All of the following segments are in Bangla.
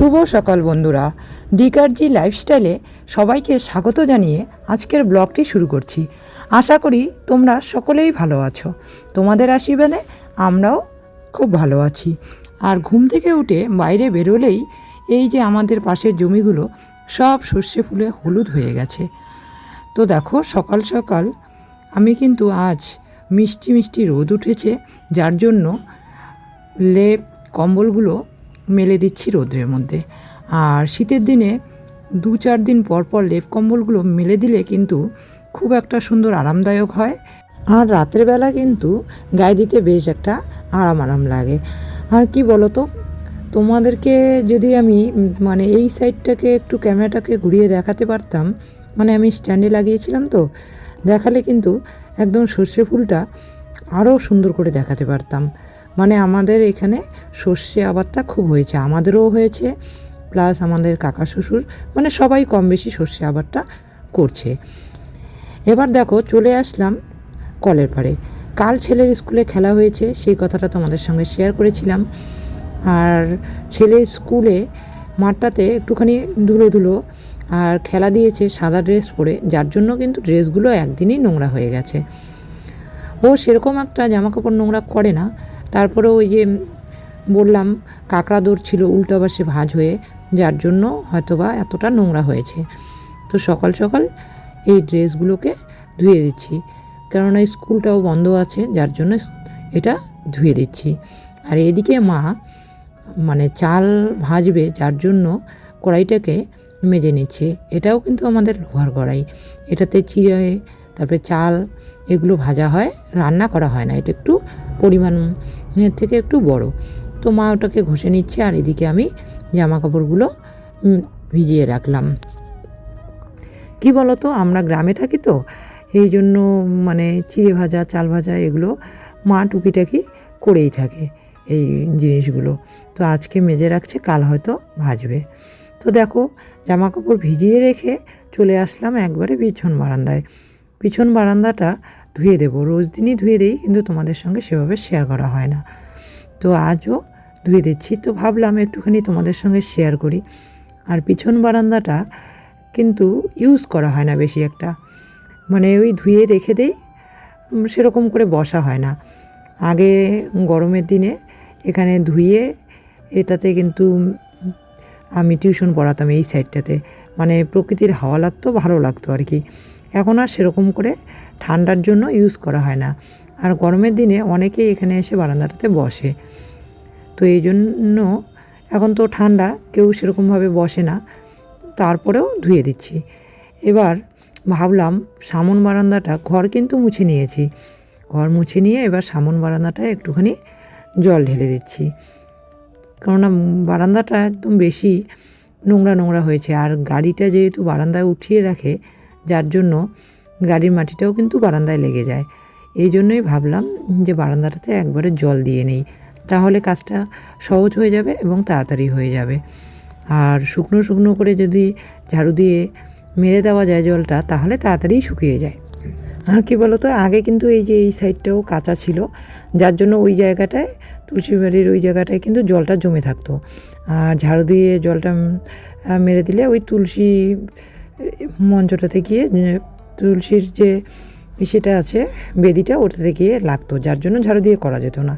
শুভ সকাল বন্ধুরা। ডিকারজি লাইফস্টাইলে সবাইকে স্বাগত জানিয়ে আজকের ব্লগটি শুরু করছি। আশা করি তোমরা সকলেই ভালো আছো। তোমাদের আশীর্বাদে আমরাও খুব ভালো আছি। আর ঘুম থেকে উঠে বাইরে বেরোলেই এই যে আমাদের পাশের জমিগুলো সব সর্ষে ফুলে হলুদ হয়ে গেছে। তো দেখো, সকাল সকাল আমি কিন্তু আজ মিষ্টি মিষ্টি রোদ উঠেছে, যার জন্য লেপ, কম্বলগুলো মেলে দিচ্ছি রোদ্রের মধ্যে। আর শীতের দিনে দু চার দিন পর পর লেপ কম্বলগুলো মেলে দিলে কিন্তু খুব একটা সুন্দর আরামদায়ক হয়। আর রাতের বেলা কিন্তু গায়ে দিতে বেশ একটা আরাম আরাম লাগে। আর কি বলো তো তোমাদেরকে যদি আমি মানে এই সাইডটাকে একটু ক্যামেরাটাকে ঘুরিয়ে দেখাতে পারতাম মানে আমি স্ট্যান্ডে লাগিয়েছিলাম তো, দেখালে কিন্তু একদম সর্ষে ফুলটা আরও সুন্দর করে দেখাতে পারতাম। মানে আমাদের এখানে সর্ষে আবাদটা খুব হয়েছে। আমাদেরও হয়েছে প্লাস আমাদের কাকা শ্বশুর মানে সবাই কম বেশি সর্ষে আবাদটা করছে। এবার দেখো, চলে আসলাম কলের পাড়ে। কাল ছেলের স্কুলে খেলা হয়েছে, সেই কথাটা তোমাদের সঙ্গে শেয়ার করেছিলাম। আর ছেলের স্কুলে মাঠটাতে একটুখানি ধুলো ধুলো, আর খেলা দিয়েছে সাদা ড্রেস পরে, যার জন্য কিন্তু ড্রেসগুলো একদিনই নোংরা হয়ে গেছে। ও সেরকম একটা জামা কাপড় নোংরা করে না তারপরে ওই যে বললাম কাঁকড়া দৌড় ছিল উল্টো পাশে ভাঁজ হয়ে, যার জন্য হয়তোবা এতটা নোংরা হয়েছে। তো সকাল সকাল এই ড্রেসগুলোকে ধুয়ে দিচ্ছি। কেননা স্কুলটাও বন্ধ আছে, যার জন্য এটা ধুয়ে দিচ্ছি। আর এদিকে মা মানে চাল ভাজবে, যার জন্য কড়াইটাকে মেজে নিচ্ছে। এটাও কিন্তু আমাদের লোহার কড়াই। এটাতে চিড়ে, তারপরে চাল, এগুলো ভাজা হয়, রান্না করা হয় না। এটা একটু পরিমাণের থেকে একটু বড়। তো মা ওটাকে ঘষে নিচ্ছে আর এদিকে আমি জামা কাপড়গুলো ভিজিয়ে রাখলাম। কি বলো তো আমরা গ্রামে থাকি তো, এই জন্য মানে চিড়ে ভাজা, চাল ভাজা এগুলো মা টুকিটাকি করেই থাকে এই জিনিসগুলো। তো আজকে মেজে রাখছে, কাল হয়তো ভাজবে। তো দেখো জামা কাপড় ভিজিয়ে রেখে চলে আসলাম একবারে পিছন বারান্দায়। পিছন বারান্দাটা ধুয়ে দেবো। রোজ দিনই ধুয়ে দিই, কিন্তু তোমাদের সঙ্গে সেভাবে শেয়ার করা হয় না। তো আজও ধুয়ে দিচ্ছি। তো ভাবলাম একটুখানি তোমাদের সঙ্গে শেয়ার করি। আর পিছন বারান্দাটা কিন্তু ইউজ করা হয় না বেশি একটা। মানে ওই ধুয়ে রেখে দেই সেরকম করে বসা হয় না। আগে গরমের দিনে এখানে ধুয়ে এটাতে কিন্তু আমি টিউশন পড়াতাম এই সাইডটাতে মানে প্রকৃতির হাওয়া লাগতো, ভালো লাগতো আর কি। এখন আর সেরকম করে ঠান্ডার জন্য ইউজ করা হয় না। আর গরমের দিনে অনেকেই এখানে এসে বারান্দাটাতে বসে। তো এই জন্য এখন তো ঠান্ডা, কেউ সেরকমভাবে বসে না। তারপরেও ধুয়ে দিচ্ছি। এবার ভাবলাম সামন বারান্দাটা ঘর কিন্তু মুছে নিয়েছি। ঘর মুছে নিয়ে এবার সামন বারান্দাটা একটুখানি জল ঢেলে দিচ্ছি। কেননা বারান্দাটা একদম বেশি নোংরা নোংরা হয়েছে। আর গাড়িটা যেহেতু বারান্দায় উঠিয়ে রাখে, যার জন্য গাড়ির মাটিটাও কিন্তু বারান্দায় লেগে যায়। এই জন্যই ভাবলাম যে বারান্দাটাতে একবারে জল দিয়ে নেই। তাহলে কাজটা সহজ হয়ে যাবে এবং তাড়াতাড়ি হয়ে যাবে। আর শুকনো শুকনো করে যদি ঝাড়ু দিয়ে মেরে দেওয়া যায় জলটা, তাহলে তাড়াতাড়ি শুকিয়ে যায়। আর কি বলতো, আগে কিন্তু এই যে এই সাইডটাও কাঁচা ছিল, যার জন্য ওই জায়গাটায়, তুলসী বাড়ির ওই জায়গাটায় কিন্তু জলটা জমে থাকতো। আর ঝাড়ু দিয়ে জলটা মেরে দিলে ওই তুলসী মঞ্চটাতে গিয়ে তুলসীর যে সেটা আছে, বেদিটা ওটাতে গিয়ে লাগতো, যার জন্য ঝাড়ু দিয়ে করা যেত না।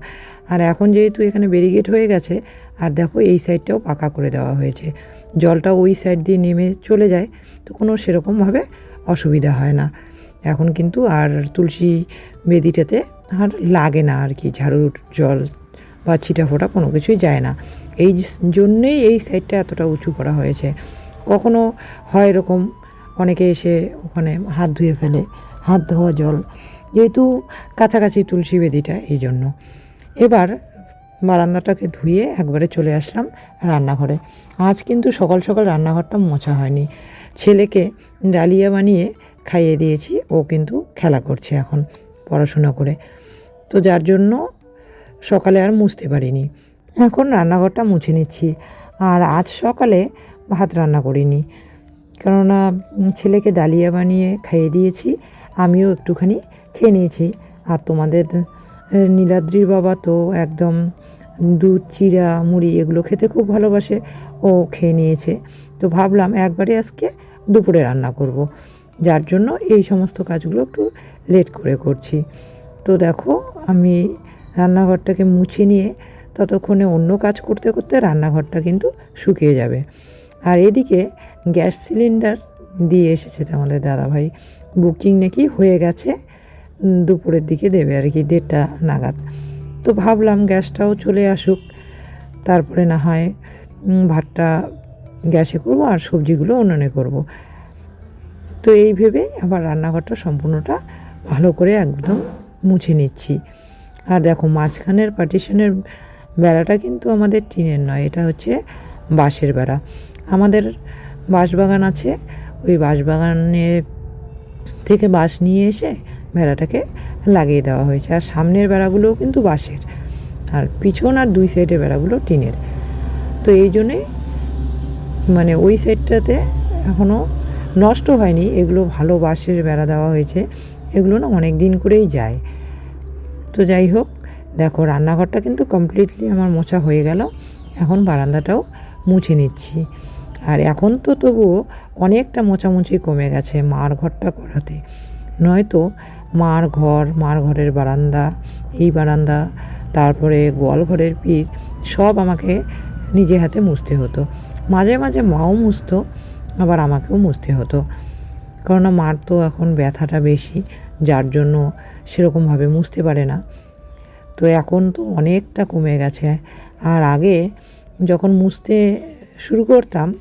আর এখন যেহেতু এখানে ব্যারিগেট হয়ে গেছে, আর দেখো এই সাইডটাও পাকা করে দেওয়া হয়েছে। জলটা ওই সাইড দিয়ে নেমে চলে যায়, তো কোনো সেরকমভাবে অসুবিধা হয় না। এখন কিন্তু আর তুলসী বেদিটাতে আর লাগে না আর কি, ঝাড়ুর জল বা ছিটা ফোটা কোনো কিছুই যায় না। এই জন্যেই এই সাইডটা এতটা উঁচু করা হয়েছে। কখনো হয় এরকম অনেকে এসে ওখানে হাত ধুয়ে ফেলে, হাত ধোয়া জল, যেহেতু কাছাকাছি তুলসী বেদিটা, এই জন্য। এবার বারান্দাটাকে ধুয়ে একবারে চলে আসলাম রান্নাঘরে। আজ কিন্তু সকাল সকাল রান্নাঘরটা মোছা হয়নি। ছেলেকে ডালিয়া বানিয়ে খাইয়ে দিয়েছি, ও কিন্তু খেলা করছে এখন পড়াশোনা করে। তো যার জন্য সকালে আর মুছতে পারিনি। এখন রান্নাঘরটা মুছে নিচ্ছি। আর আজ সকালে ভাত রান্না করিনি। কেননা ছেলেকে ডালিয়া বানিয়ে খাইয়ে দিয়েছি, আমিও একটুখানি খেয়ে নিয়েছি। আর তোমাদের নীলাদ্রির বাবা তো একদম দুধ চিরা মুড়ি এগুলো খেতে খুব ভালোবাসে, ও খেয়ে নিয়েছে। তো ভাবলাম একবারে আজকে দুপুরে রান্না করব। যার জন্য এই সমস্ত কাজগুলো একটু লেট করে করছি। তো দেখো, আমি রান্নাঘরটাকে মুছে নিয়ে ততক্ষণে অন্য কাজ করতে করতে রান্নাঘরটা কিন্তু শুকিয়ে যাবে। আর এদিকে গ্যাস সিলিন্ডার দিয়ে এসেছে আমাদের দাদাভাই। বুকিং নাকি হয়ে গেছে দুপুরের দিকে দেবে আর কি, দেড়টা নাগাদ। তো ভাবলাম গ্যাসটাও চলে আসুক, তারপরে না হয় ভাতটা গ্যাসে করব আর সবজিগুলো উনুনে করব। তো এই ভেবেই আবার রান্নাঘরটা সম্পূর্ণটা ভালো করে একদম মুছে নিচ্ছি। আর দেখো মাঝখানের পার্টিশনের বেড়াটা কিন্তু আমাদের টিনের নয়, এটা হচ্ছে বাঁশের বেড়া। আমাদের বাঁশবাগান আছে। ওই বাঁশবাগানের থেকে বাঁশ নিয়ে এসে বেড়াটাকে লাগিয়ে দেওয়া হয়েছে। আর সামনের বেড়াগুলোও কিন্তু বাঁশের। আর পিছন আর দুই সাইডের বেড়াগুলো টিনের। তো এই জন্যেই মানে ওই সাইডটাতে এখনও নষ্ট হয়নি। এগুলো ভালো বাঁশের বেড়া দেওয়া হয়েছে। এগুলো না অনেক দিন করেই যায়। তো যাই হোক, দেখো রান্নাঘরটা কিন্তু কমপ্লিটলি আমার মোছা হয়ে গেল। এখন বারান্দাটাও মুছে নিচ্ছি। আর এখন তো তবুও অনেকটা মোছামুছি কমে গেছে মার ঘরটা করাতে। নয়তো মার ঘর, মার ঘরের বারান্দা, এই বারান্দা, তারপরে গোয়াল ঘরের পিঠ, সব আমাকে নিজে হাতে মুছতে হতো। মাঝে মাঝে মাও মুছতো, আবার আমাকেও মুছতে হতো। কারণ মার তো এখন ব্যথাটা বেশি, যার জন্য সেরকমভাবে মুছতে পারে না। তো এখন তো অনেকটা কমে গেছে। আর আগে যখন মুছতে শুরু করতাম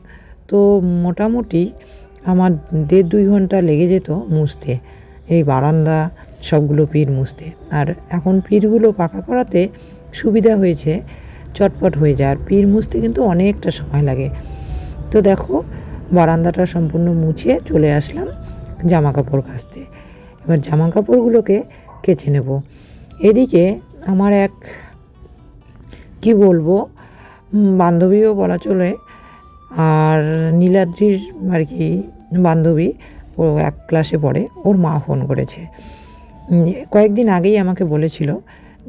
তো মোটামুটি আমার দেড় দুই ঘণ্টা লেগে যেত মুছতে। এই বারান্দা, সবগুলো পিঠ মুছতে। আর এখন পিঠগুলো পাকা করাতে সুবিধা হয়েছে, চটপট হয়ে যায়। আর পিঠ মুছতে কিন্তু অনেকটা সময় লাগে। তো দেখো, বারান্দাটা সম্পূর্ণ মুছে চলে আসলাম জামা কাপড় কাচতে। এবার জামা কাপড়গুলোকে কেচে নেব। এদিকে আমার এক, কি বলব, বান্ধবীও বলা চলে আর নীলাদ্রির আর কি বান্ধবী, ও এক ক্লাসে পড়ে, ওর মা ফোন করেছে। কয়েকদিন আগেই আমাকে বলেছিল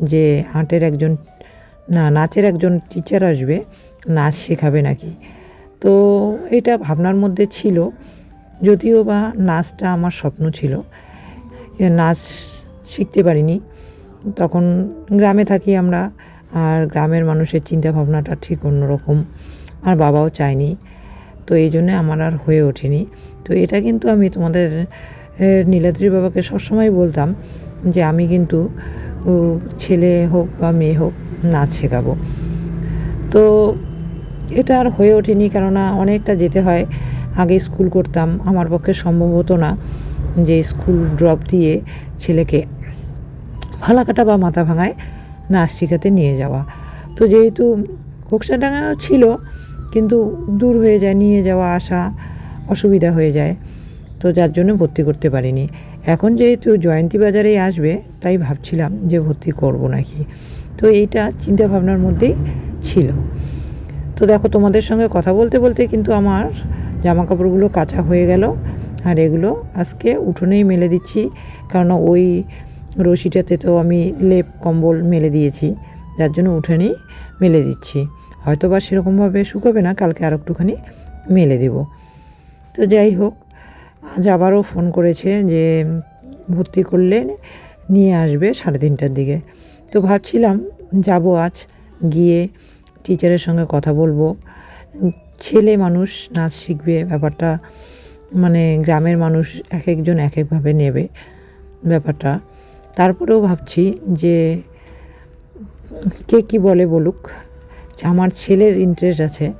যে হাটের একজন, না, নাচের একজন টিচার আসবে, নাচ শেখাবে নাকি? তো এটা ভাবনার মধ্যে ছিল, যদিও বা নাচটা আমার স্বপ্ন ছিল নাচ শিখতে পারিনি। তখন গ্রামে থাকি আমরা, আর গ্রামের মানুষের চিন্তা ভাবনাটা ঠিক অন্যরকম। আর বাবাও চায়নি। তো এই জন্যে আমার আর হয়ে ওঠেনি। তো এটা কিন্তু আমি তোমাদের নীলাদ্রি বাবাকে সবসময় বলতাম যে আমি কিন্তু ছেলে হোক বা মেয়ে হোক নাচ শেখাবো। তো এটা আর হয়ে ওঠেনি কেননা অনেকটা যেতে হয়। আগে স্কুল করতাম, আমার পক্ষে সম্ভব হতো না যে স্কুল ড্রপ দিয়ে ছেলেকে ফালাকাটা বা মাথা ভাঙায় নাচ শেখাতে নিয়ে যাওয়া। তো যেহেতু কোকসাডাঙ্গাও ছিল কিন্তু দূর হয়ে যায়, নিয়ে যাওয়া, আসা অসুবিধা হয়ে যায়। তো যার জন্য ভর্তি করতে পারিনি। এখন যেহেতু জয়ন্তী বাজারেই আসবে, তাই ভাবছিলাম যে ভর্তি করব নাকি। তো এইটা চিন্তা ভাবনার মধ্যেই ছিল। তো দেখো, তোমাদের সঙ্গে কথা বলতে বলতে কিন্তু আমার জামা কাপড়গুলো কাঁচা হয়ে গেল। আর এগুলো আজকে উঠোনেই মেলে দিচ্ছি। কারণ ওই রশিটাতে তো আমি লেপ, কম্বল মেলে দিয়েছি। যার জন্য উঠোনেই মেলে দিচ্ছি। হয়তো বা সেরকমভাবে শুকোবে না, কালকে আর একটুখানি মেলে দেব। তো যাই হোক, আজ আবারও ফোন করেছে যে ভর্তি করলে নিয়ে আসবে সাড়ে তিনটার দিকে। তো ভাবছিলাম যাব আজ, গিয়ে টিচারের সঙ্গে কথা বলব। ছেলে মানুষ, নাচ শিখবে, ব্যাপারটা মানে গ্রামের মানুষ এক একজন এক একভাবে নেবে ব্যাপারটা। তারপরেও ভাবছি যে কে কি বলে বলুক আমার ছেলের ইন্টারেস্ট আছে।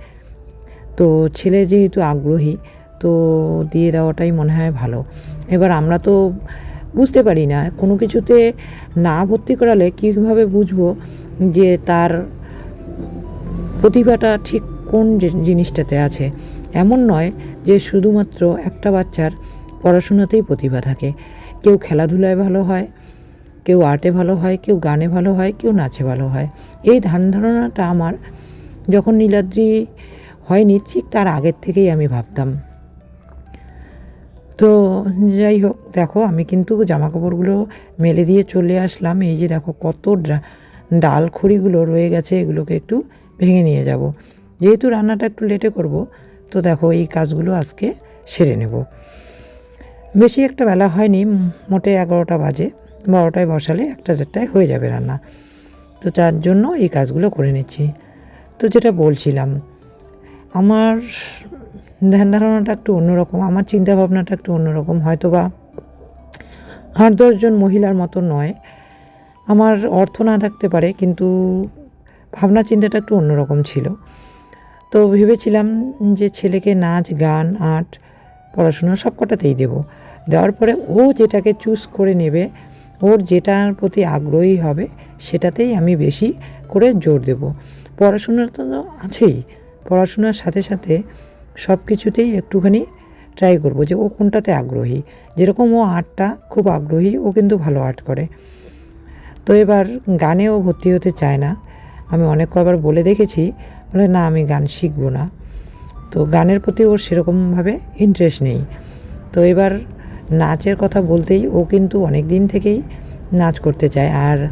তো ছেলে যেহেতু আগ্রহী, তো দিয়ে দেওয়াটাই মনে হয় ভালো। এবার আমরা তো বুঝতে পারি না, কোনো কিছুতে না ভর্তি করালে কীভাবে বুঝব যে তার প্রতিভাটা ঠিক কোন জিনিসটাতে আছে? এমন নয় যে শুধুমাত্র একটা বাচ্চার পড়াশোনাতেই প্রতিভা থাকে। কেউ খেলাধুলায় ভালো হয় কেউ আর্টে ভালো হয়, কেউ গানে ভালো হয়, কেউ নাচে ভালো হয়। এই ধ্যান ধারণাটা আমার যখন নীলাদ্রি হয়নি, ঠিক তার আগের থেকেই আমি ভাবতাম। তো যাই হোক, দেখো আমি কিন্তু জামা কাপড়গুলো মেলে দিয়ে চলে আসলাম। এই যে দেখো কত ডাল খড়িগুলো রয়ে গেছে, এগুলোকে একটু ভেঙে নিয়ে যাব। যেহেতু রান্নাটা একটু লেটে করব, তো দেখো এই কাজগুলো আজকে সেরে নেব। বেশি একটা বেলা হয়নি মোটে এগারোটা বাজে। বারোটায় বসালে একটা দেড়টায় হয়ে যাবে রান্না। তো তার জন্য এই কাজগুলো করে নিচ্ছি। তো যেটা বলছিলাম, আমার ধ্যান ধারণাটা একটু অন্যরকম, আমার চিন্তা ভাবনাটা একটু অন্যরকম। হয়তো বা আট দশজন মহিলার মতো নয়, আমার অর্থ না থাকতে পারে, কিন্তু ভাবনা চিন্তাটা একটু অন্যরকম ছিল। তো ভেবেছিলাম যে ছেলেকে নাচ, গান, আর্ট, পড়াশোনা সব কটাতেই দেবো। দেওয়ার পরে ও যেটাকে চুজ করে নেবে ওর যেটার প্রতি আগ্রহী হবে, সেটাতেই আমি বেশি করে জোর দেব। পড়াশোনার তো আছেই। পড়াশোনার সাথে সাথে সব কিছুতেই একটুখানি ট্রাই করব যে ও কোনটাতে আগ্রহী। যেরকম ও আর্টটা খুব আগ্রহী, ও কিন্তু ভালো আর্ট করে। তো এবার গানেও ভর্তি হতে চায় না। আমি অনেক কবার বলে দেখেছি, বলে না, আমি গান শিখব না। তো গানের প্রতি ওর সেরকমভাবে ইন্টারেস্ট নেই। তো এবার নাচের কথা বলতেই ও কিন্তু অনেক দিন থেকেই নাচ করতে চায়। আর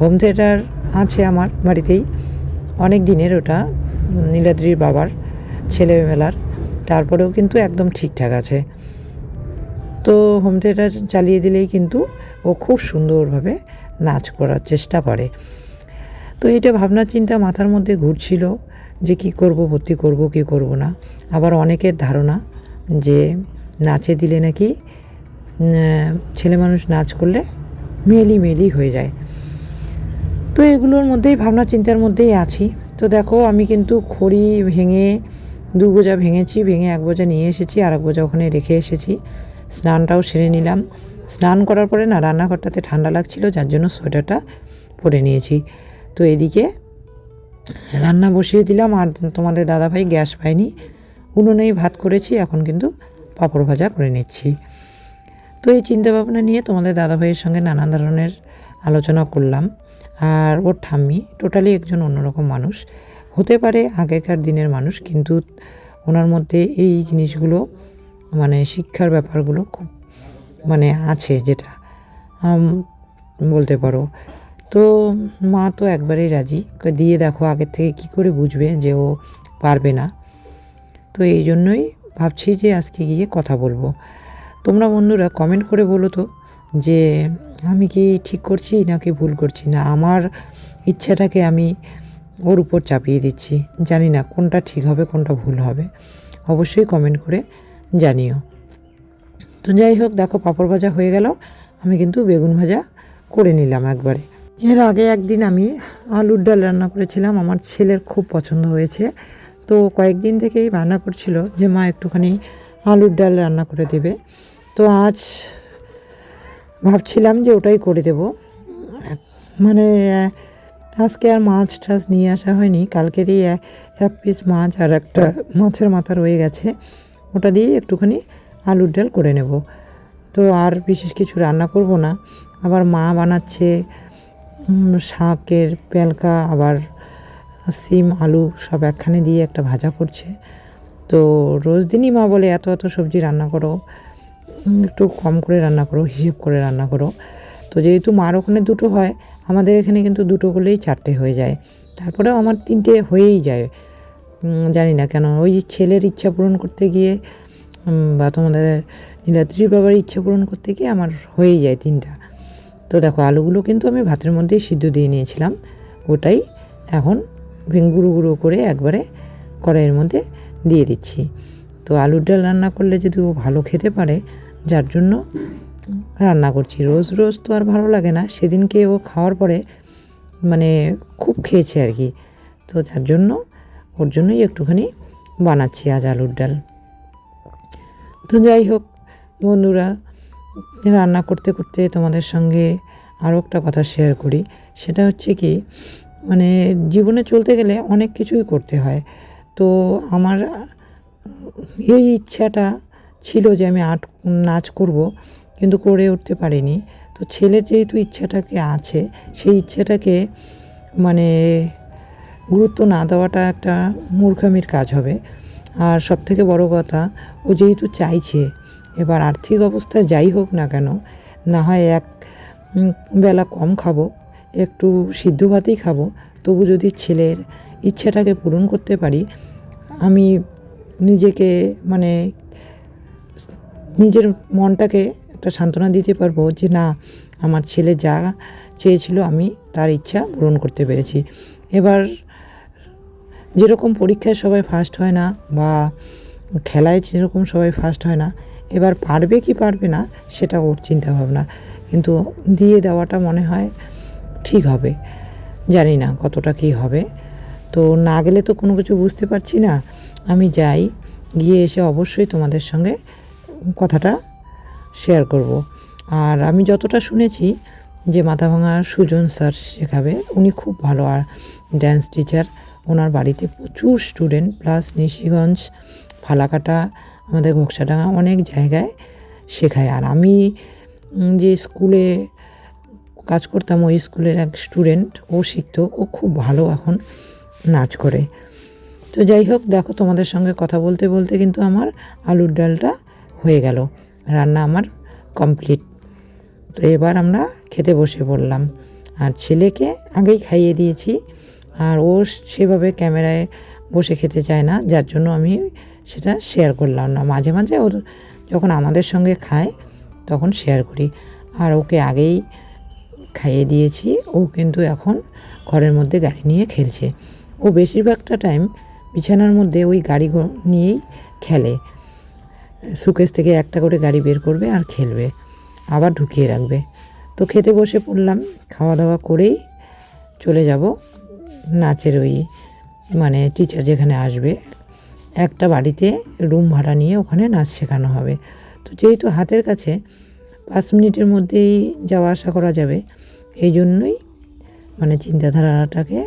হোম থিয়েটার আছে আমার বাড়িতেই। অনেক দিনের ওটা, নীলাদ্রির বাবার ছেলেবেলার। তারপরেও কিন্তু একদম ঠিকঠাক আছে। তো হোম থিয়েটার চালিয়ে দিলেই কিন্তু ও খুব সুন্দরভাবে নাচ করার চেষ্টা করে। তো এটা ভাবনা চিন্তা মাথার মধ্যে ঘুরছিল যে কি করব, ভর্তি করব, কি করব না। আবার অনেকের ধারণা যে নাচে দিলে নাকি ছেলে মানুষ নাচ করলে মেলি মেলি হয়ে যায়। তো এগুলোর মধ্যেই, ভাবনা চিন্তার মধ্যেই আছি। তো দেখো, আমি কিন্তু খড়ি ভেঙে, দু বোঝা ভেঙেছি, ভেঙে এক বোঝা নিয়ে এসেছি, আর এক বোঝা ওখানে রেখে এসেছি। স্নানটাও সেরে নিলাম। স্নান করার পরে না, রান্নাঘরটাতে ঠান্ডা লাগছিল, যার জন্য সোয়েটারটা পরে নিয়েছি। তো এদিকে রান্না বসিয়ে দিলাম, আর তোমাদের দাদাভাই গ্যাস পায়নি। উনুনেই ভাত করেছি, এখন কিন্তু পাঁপড় ভাজা করে নিচ্ছি। তো এই চিন্তাভাবনা নিয়ে তোমাদের দাদাভাইয়ের সঙ্গে নানান ধরনের আলোচনা করলাম। আর ওর ঠাম্মি টোটালি একজন অন্যরকম মানুষ। হতে পারে আগেকার দিনের মানুষ, কিন্তু ওনার মধ্যে এই জিনিসগুলো মানে শিক্ষার ব্যাপারগুলো খুব মানে আছে যেটা বলতে পারো। তো মা তো একবারেই রাজি। দিয়ে দেখো আগের থেকে কি করে বুঝবে যে ও পারবে না। তো এই জন্যই ভাবছি যে আজকে গিয়ে কথা বলব। তোমরা বন্ধুরা কমেন্ট করে বলো তো যে আমি কি ঠিক করছি নাকি ভুল করছি? না, আমার ইচ্ছাটাকে আমি ওর উপর চাপিয়ে দিচ্ছি। জানি না কোনটা ঠিক হবে, কোনটা ভুল হবে। অবশ্যই কমেন্ট করে জানিও। তো যাই হোক, দেখো পাঁপড় ভাজা হয়ে গেল। আমি কিন্তু বেগুন ভাজা করে নিলাম একবারে। এর আগে একদিন আমি আলুর ডাল রান্না করেছিলাম। আমার ছেলের খুব পছন্দ হয়েছে। তো কয়েকদিন থেকেই রান্না করছিল যে মা একটুখানি আলুর ডাল রান্না করে দেবে। তো আজ ভাবছিলাম যে ওটাই করে দেব। মানে আজকে আর মাছ টাছ নিয়ে আসা হয়নি। কালকেরই এক- পিস মাছ আর একটা মাছের মাথা রয়ে গেছে। ওটা দিয়ে একটুখানি আলুর ডাল করে নেব। তো আর বিশেষ কিছু রান্না করব না। আবার মা বানাচ্ছে শাকের পেলকা আবার সিম, আলু সব একখানে দিয়ে একটা ভাজা করছে। তো রোজ দিনই মা বলে, এত এত সবজি রান্না করো। একটু কম করে রান্না করো, হিসেব করে রান্না করো। তো যেহেতু মার ওখানে দুটো হয়, আমাদের এখানে কিন্তু দুটো করলেই চারটে হয়ে যায়। তারপরেও আমার তিনটে হয়েই যায়। জানি না কেন, ওই যে ছেলের ইচ্ছা পূরণ করতে গিয়ে বা তোমাদের নীলাদ্রি বাবার ইচ্ছা পূরণ করতে গিয়ে আমার হয়েই যায় তিনটা। তো দেখো, আলুগুলো কিন্তু আমি ভাতের মধ্যেই সিদ্ধ দিয়ে নিয়েছিলাম। ওটাই এখন গুঁড়ো গুঁড়ো করে একবারে কড়াইয়ের মধ্যে দিয়ে দিচ্ছি। তো আলুর ডাল রান্না করলে যদি ও ভালো খেতে পারে যার জন্য রান্না করছি। রোজ রোজ তো আর ভালো লাগে না। সেদিনকে ও খাওয়ার পরে মানে খুব খেয়েছে আর কি। তো যার জন্য ওর জন্যই একটুখানি বানাচ্ছি আজ আলুর ডাল। তো যাই হোক বন্ধুরা, রান্না করতে করতে তোমাদের সঙ্গে আরও একটা কথা শেয়ার করি। সেটা হচ্ছে কি মানে জীবনে চলতে গেলে অনেক কিছুই করতে হয়। তো আমার এই ইচ্ছাটা ছিল যে আমি আর্ট, নাচ করব, কিন্তু করে উঠতে পারিনি। তো ছেলের যেহেতু ইচ্ছাটাকে আছে, সেই ইচ্ছাটাকে মানে গুরুত্ব না দেওয়াটা একটা মূর্খামির কাজ হবে। আর সবথেকে বড় কথা, ও যেহেতু চাইছে, এবার আর্থিক অবস্থা যাই হোক না কেন, না হয় এক বেলা কম খাব, একটু সিদ্ধ ভাতই খাব, তবু যদি ছেলের ইচ্ছাটাকে পূরণ করতে পারি, আমি নিজেকে মানে নিজের মনটাকে একটা সান্ত্বনা দিতে পারব যে না, আমার ছেলে যা চেয়েছিল আমি তার ইচ্ছা পূরণ করতে পেরেছি। এবার যেরকম পরীক্ষায় সবাই ফার্স্ট হয় না বা খেলায় যেরকম সবাই ফার্স্ট হয় না, এবার পারবে কি পারবে না সেটা ওর চিন্তা ভাবনা কিন্তু দিয়ে দেওয়াটা মনে হয় ঠিক হবে। জানি না কতটা কী হবে। তো না গেলে তো কোনো কিছু বুঝতে পারছি না। আমি যাই, গিয়ে এসে অবশ্যই তোমাদের সঙ্গে কথাটা শেয়ার করব। আর আমি যতটা শুনেছি যে মাথাভাঙা সুজন স্যার শেখাবে, উনি খুব ভালো। আর ড্যান্স টিচার ওনার বাড়িতে প্রচুর স্টুডেন্ট প্লাস নিশিগঞ্জ, ফালাকাটা, আমাদের ঘোকসাডাঙ্গা অনেক জায়গায় শেখায়। আর আমি যে স্কুলে কাজ করতাম, ওই স্কুলের এক স্টুডেন্ট ও শিখতো, ও খুব ভালো এখন নাচ করে। তো যাই হোক, দেখো তোমাদের সঙ্গে কথা বলতে বলতে কিন্তু আমার আলুর ডালটা হয়ে গেল। রান্না আমার কমপ্লিট তো এবার আমরা খেতে বসে পড়লাম। আর ছেলেকে আগেই খাইয়ে দিয়েছি। আর ও সেভাবে ক্যামেরায় বসে খেতে চায় না, যার জন্য আমি সেটা শেয়ার করলাম না। মাঝে মাঝে ও যখন আমাদের সঙ্গে খায়, তখন শেয়ার করি। আর ওকে আগেই খাইয়ে দিয়েছি। ও কিন্তু এখন ঘরের মধ্যে গাড়ি নিয়ে খেলছে। ও বেশিরভাগটা টাইম বিছানার মধ্যে ওই গাড়ি নিয়েই খেলে। সুকেশ থেকে একটা করে গাড়ি বের করবে আর খেলবে, আবার ঢুকিয়ে রাখবে। তো খেতে বসে পড়লাম খাওয়া দাওয়া করেই চলে যাব নাচের ওই মানে টিচার যেখানে আসবে। একটা বাড়িতে রুম ভাড়া নিয়ে ওখানে নাচ শেখানো হবে। তো যেহেতু হাতের কাছে, পাঁচ মিনিটের মধ্যেই যাওয়া আসা করা যাবে, এই জন্যই মানে চিন্তাধারাটাকে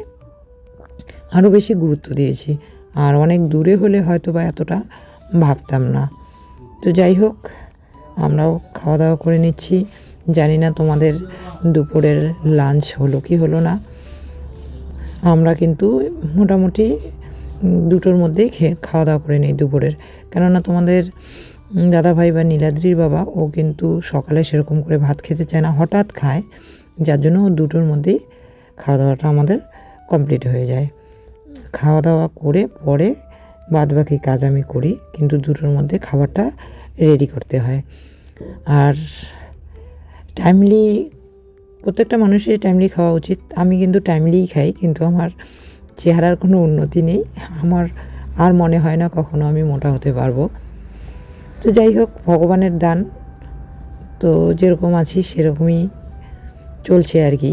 আরও বেশি গুরুত্ব দিয়েছি। আর অনেক দূরে হলে হয়তো বা এতটা ভাবতাম না। তো যাই হোক, আমরাও খাওয়া দাওয়া করে নিচ্ছি। জানি না তোমাদের দুপুরের লাঞ্চ হলো কি হলো না। আমরা কিন্তু মোটামুটি দুটোর মধ্যেই খেয়ে খাওয়া দাওয়া করে নিই দুপুরের। কেননা তোমাদের দাদাভাই বা নীলাদ্রির বাবা, ও কিন্তু সকালে সেরকম করে ভাত খেতে চায় না, হঠাৎ খায়। যার জন্য ও দুটোর মধ্যেই খাওয়া দাওয়াটা আমাদের কমপ্লিট হয়ে যায়। খাওয়া দাওয়া করে পরে বাদ বাকি কাজ আমি করি, কিন্তু দুটোর মধ্যে খাবারটা রেডি করতে হয়। আর টাইমলি প্রত্যেকটা মানুষেরই টাইমলি খাওয়া উচিত। আমি কিন্তু টাইমলিই খাই, কিন্তু আমার চেহারার কোনো উন্নতি নেই। আমার আর মনে হয় না কখনো আমি মোটা হতে পারব। তো যাই হোক, ভগবানের দান, তো যেরকম আছি সেরকমই চলছে আর কি।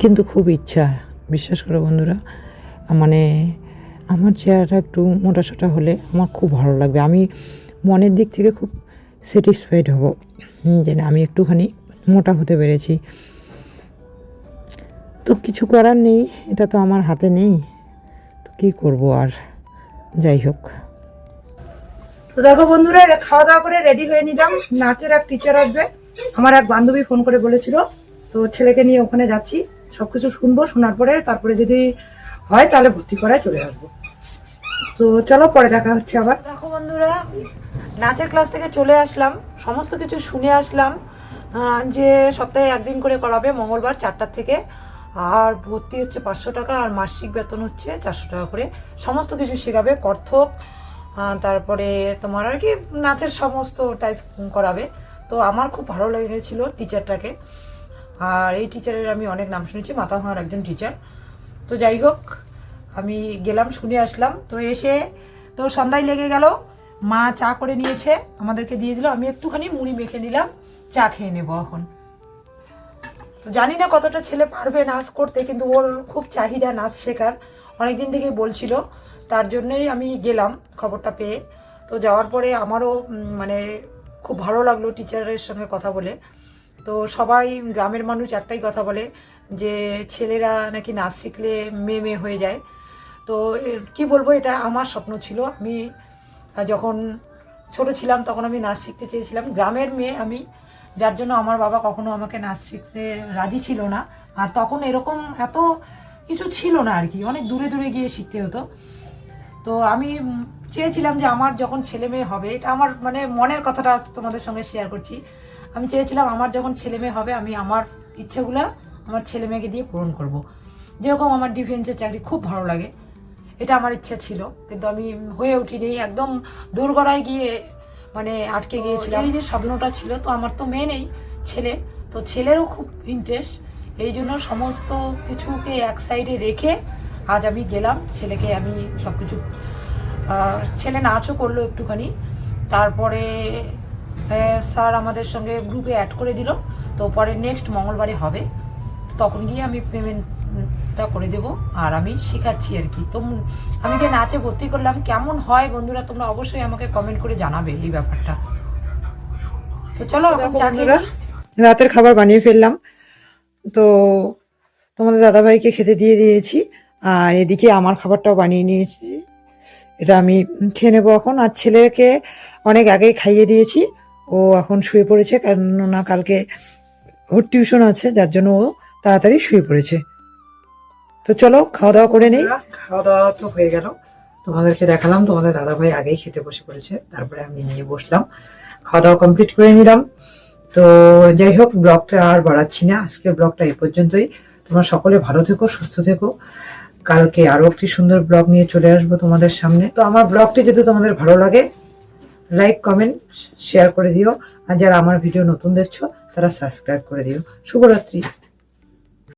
কিন্তু খুব ইচ্ছা, বিশ্বাস করো বন্ধুরা মানে আমার চেহারাটা একটু মোটাসোটা হলে আমার খুব ভালো লাগবে। আমি মনের দিক থেকে খুব স্যাটিসফাইড হব। যে না, আমি একটুখানি মোটা হতে পেরেছি। তো কিছু করার নেই, এটা তো আমার হাতে নেই। তো কী করব আর? যাই হোক। তো দেখো বন্ধুরা খাওয়া দাওয়া করে রেডি হয়ে নিলাম। নাচের এক টিচার আসবে। আমার এক বান্ধবী ফোন করে বলেছিল, তো ছেলেকে নিয়ে ওখানে যাচ্ছি। সবকিছু শুনব, শোনার পরে তারপরে যদি হয় তাহলে ভর্তি করায় চলে আসব। তো চলো পরে দেখা হচ্ছে আবার। দেখো বন্ধুরা, নাচের ক্লাস থেকে চলে আসলাম। সমস্ত কিছু শুনে আসলাম যে সপ্তাহে একদিন করে করাবে মঙ্গলবার চারটার থেকে। আর ভর্তি হচ্ছে পাঁচশো টাকা, আর মাসিক বেতন হচ্ছে চারশো টাকা করে। সমস্ত কিছু শেখাবে কর্থক তারপরে তোমার আর কি নাচের সমস্ত টাইপ করাবে। তো আমার খুব ভালো লেগেছিল টিচারটাকে আর এই টিচারের আমি অনেক নাম শুনেছি মাথা ভাঙার একজন টিচার তো যাই হোক আমি গেলাম, শুনে আসলাম। তো এসে তো সন্ধ্যায় লেগে গেল। মা চা করে নিয়েছে, আমাদেরকে দিয়ে দিল। আমি একটুখানি মুড়ি মেখে নিলাম, চা খেয়ে নেব এখন। তো জানি না কতটা ছেলে পারবে নাচ করতে, কিন্তু ওর খুব চাহিদা নাচ শেখার। অনেকদিন থেকেই বলছিল, তার জন্যই আমি গেলাম খবরটা পেয়ে। তো যাওয়ার পরে আমারও মানে খুব ভালো লাগল টিচারের সঙ্গে কথা বলে। তো সবাই, গ্রামের মানুষ একটাই কথা বলে যে, ছেলেরা নাকি নাচ শিখলে মেয়ে মেয়ে হয়ে যায়। তো কি বলব, এটা আমার স্বপ্ন ছিল। আমি যখন ছোট ছিলাম, তখন আমি নাচ শিখতে চেয়েছিলাম। গ্রামের মেয়ে আমি, যার জন্য আমার বাবা কখনো আমাকে নাচ শিখতে রাজি ছিল না। আর তখন এরকম এত কিছু ছিল না আর কি, অনেক দূরে দূরে গিয়ে শিখতে হতো। তো আমি চেয়েছিলাম যে আমার যখন ছেলে মেয়ে হবে, এটা আমার মানে মনের কথাটা তোমাদের সঙ্গে শেয়ার করছি। আমি চেয়েছিলাম আমার যখন ছেলে মেয়ে হবে, আমি আমার ইচ্ছাগুলো আমার ছেলে মেয়েকে দিয়ে পূরণ করব। যেরকম আমার ডিফেন্সের চাকরি খুব ভালো লাগে। এটা আমার ইচ্ছা ছিল কিন্তু আমি হয়ে উঠিনি একদম দোরগড়ায় গিয়ে মানে আটকে গিয়েছিলাম। এই যে স্বপ্নটা ছিল তো আমার তো মেয়ে নেই ছেলে তো ছেলেরও খুব ইন্টারেস্ট এই জন্য সমস্ত কিছুকে এক সাইডে রেখে আজ আমি গেলাম ছেলেকে আমি সব কিছু ছেলে নাচও করল একটুখানি তারপরে স্যার আমাদের সঙ্গে গ্রুপে অ্যাড করে দিল তো পরে নেক্সট মঙ্গলবারে হবে তখন গিয়ে আমি পেমেন্টটা করে দেব আর আমি শেখাচ্ছি আর কি। তো আমি যে নাচে ভর্তি করলাম কেমন হয় বন্ধুরা তোমরা অবশ্যই আমাকে কমেন্ট করে জানাবে এই ব্যাপারটা। তো চলো এখন বন্ধুরা, রাতের খাবার বানিয়ে ফেললাম। তো তোমাদের দাদাভাইকে খেতে দিয়ে দিয়েছি আর এদিকে আমার খাবারটাও বানিয়ে নিয়েছি। এটা আমি খেয়ে নেব এখন। আর ছেলেকে অনেক আগেই খাইয়ে দিয়েছি। ও এখন শুয়ে পড়েছে কেননা কালকে ওর টিউশন আছে যার জন্য ও তাড়াতাড়ি শুয়ে পড়েছে। তো চলো খাওয়া দাওয়া করে নেই। খাওয়া দাওয়া তো হয়ে গেল। তোমাদেরকে দেখালাম, তোমাদের দাদাভাই আগেই খেতে বসে পড়েছে। তারপরে আমি নিয়ে বসলাম। খাওয়া দাওয়া কমপ্লিট করে নিলাম। তো যাই হোক ব্লগটা আর বাড়াচ্ছি না। আজকের ব্লগটা এ পর্যন্তই। তোমরা সকলে ভালো থেকো, সুস্থ থেকো। কালকে আরও একটি সুন্দর ব্লগ নিয়ে চলে আসব তোমাদের সামনে। তো আমার ব্লগটি যদি তোমাদের ভালো লাগে লাইক কমেন্ট শেয়ার করে দিও। আর যারা আমার ভিডিও নতুন দেখছ, তারা সাবস্ক্রাইব করে দিও। শুভরাত্রি।